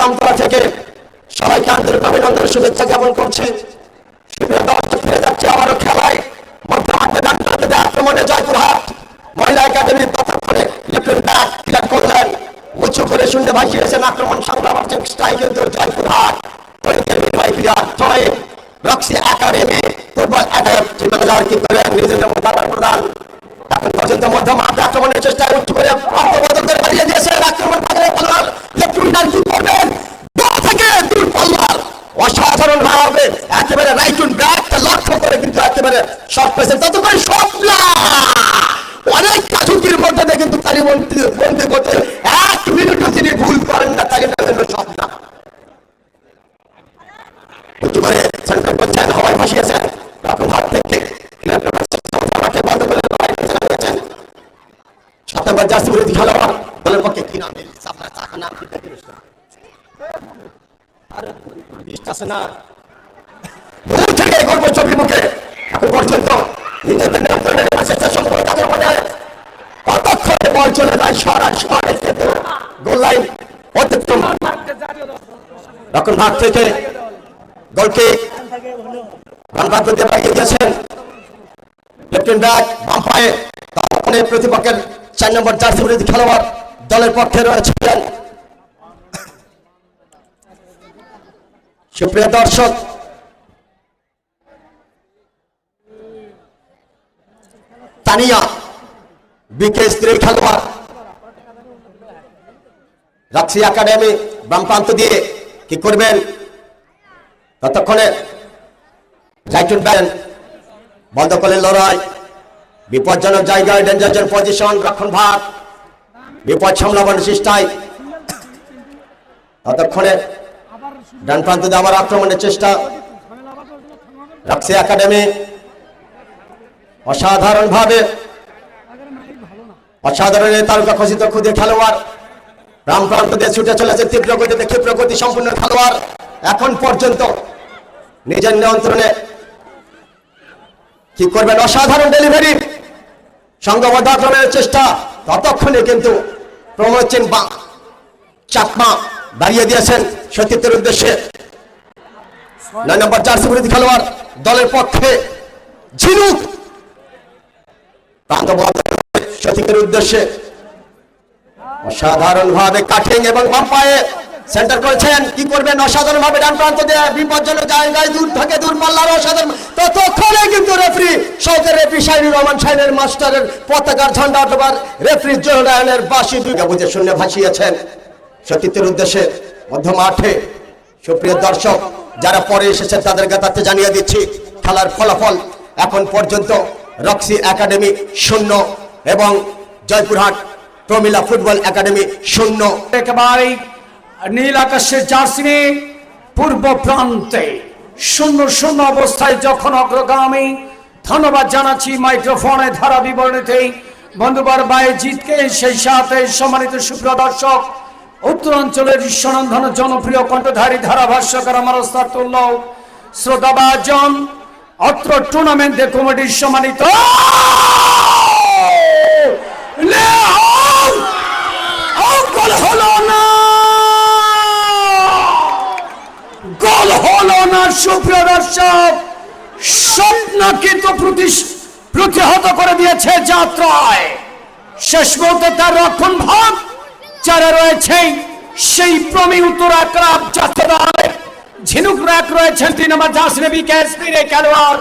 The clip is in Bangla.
কামতলা থেকে সবাইকে আন্তরিক অভিনন্দন, শুভেচ্ছা জ্ঞাপন করছি। ফিরে যাচ্ছে আবারও খেলায়। মহিলা একাডেমির ব্যাট ক্লিয়ার করলেন। উঁচু করে শুনতে ভাসিয়েছেন আক্রমণ সংগ্রাম স্ট্রাইক কিন্তু Joypurhat Roxy academy football academy manager আদান ভাবে একেবারে রাইটুন ব্যাগটা লক্ষ্য করে কিন্তু একেবারে শট পেয়েছেন ততক্ষণ শট না। অনেকটা ঝুঁকির মধ্যে কিন্তু তারই বন্দি বন্দি করতে এক মিনিটও তিনি ভুল করেন না, তাকে শট না। উঁচু করে বন্ধ করে না। দূর মুখে এখন পর্যন্ত নিজেদের মধ্যে। কতক্ষণে বল চলে যায় সরাসরি কিন্তু গোল লাইন অতিক্রম। থেকে গোলকে রানবাদ করতে পারিয়ে দিয়েছেন লেফটেন্ট ব্যাক, বাম তখন প্রতিপক্ষের চার নম্বর জার্সি খেলোয়াড় দলের পক্ষে রয়েছিলেন সুপ্রিয় দর্শক বিকে স্ত্রীর খেলোয়াড়। রাক্সি একাডেমি বাম প্রান্ত দিয়ে কি করবেন? ততক্ষণে রাইটুন ব্যান বন্ধ করলেন লড়াই। বিপজ্জনক জায়গায় ডেঞ্জার পজিশন, রক্ষণ ভাগ। বিপদ সামলাবার চেষ্টায় ততক্ষণে ডান প্রান্ত দিয়ে আবার আক্রমণের চেষ্টা। রাক্সি একাডেমি অসাধারণ ভাবে অসাধারণ তারকা খচিত খুদে খেলোয়াড়। রাম প্রান্ত ছুটে চলেছে তীব্র গতিতে, ক্ষিপ্র গতি, সম্পূর্ণ খেলোয়াড়। এখন পর্যন্ত নিজের নিয়ন্ত্রণে কি করবেন? অসাধারণ ডেলিভারি সংঘবদ্ধ আক্রমণের চেষ্টা। ততক্ষণে কিন্তু প্রমোদ চেন বা চাকমা দাঁড়িয়ে দিয়েছেন সতীর্থের উদ্দেশ্যে। নয় নম্বর জার্সি বিরোধী খেলোয়াড় দলের পক্ষে ঝিনুক। প্রান্ত সতীর্থের উদ্দেশ্যে অসাধারণ ভাবে কাটিং এবং বাম পায়ে সেন্টার করেছেন। কি করবেন? অসাধারণ ভাবে ডান প্রান্ত দিয়ে বিপজ্জনক জায়গায় দূর থেকে, দূর পাল্লার অসাধারণ। ততক্ষণে কিন্তু রেফরি শৌকের রেফরি শাইনুর রহমান শাইনের মাস্টারের পতাকার ঝান্ডা অথবা রেফরি জোহরায়নের বাসি দুর্গা বুঝে শূন্য ভাসিয়েছেন। সতীর্থের উদ্দেশ্যে মধ্য মাঠে সুপ্রিয় দর্শক, যারা পরে এসেছেন তাদেরকে তাতে জানিয়ে দিচ্ছি, খেলার ফলাফল এখন পর্যন্ত রক্সি একাডেমি শূন্য এবং জয়পুরহাট প্রমিলা ফুটবল একাডেমি শূন্য একেবারে নীল আকাশের জার্সি নিয়ে পূর্ব প্রান্তে শূন্য শূন্য অবস্থায় যখন অগ্রগামী, ধন্যবাদ জানাচ্ছি মাইক্রোফোনে ধারা বিবরণীতে বন্ধুবার জিতকে সেই সাথে সম্মানিত সুপ্রিয় দর্শক, উত্তরাঞ্চলের ঈশ্বরন্ধন জনপ্রিয় কণ্ঠধারী ধারাভাষ্যকার আমার ওস্তাদুল্লাহ শ্রোতাবাজন অত্র টুর্নামেন্টে কমিটির সম্মানিত! গোল হলো না গোল হলো না সুপ্রিয় দর্শক স্বপ্ন কিন্তু প্রতিস- প্রতিহত করে দিয়েছে যাত্রায় শেষ মুহূর্তে তার রক্ষণ ভাগ যারা রয়েছে সেই প্রমি উত্তর আক্রাম যাত্রা ঝিনুক রাখ রয়েছেন তিন নম্বর জাসনে বিকেশ ফিরে খেলোয়াড়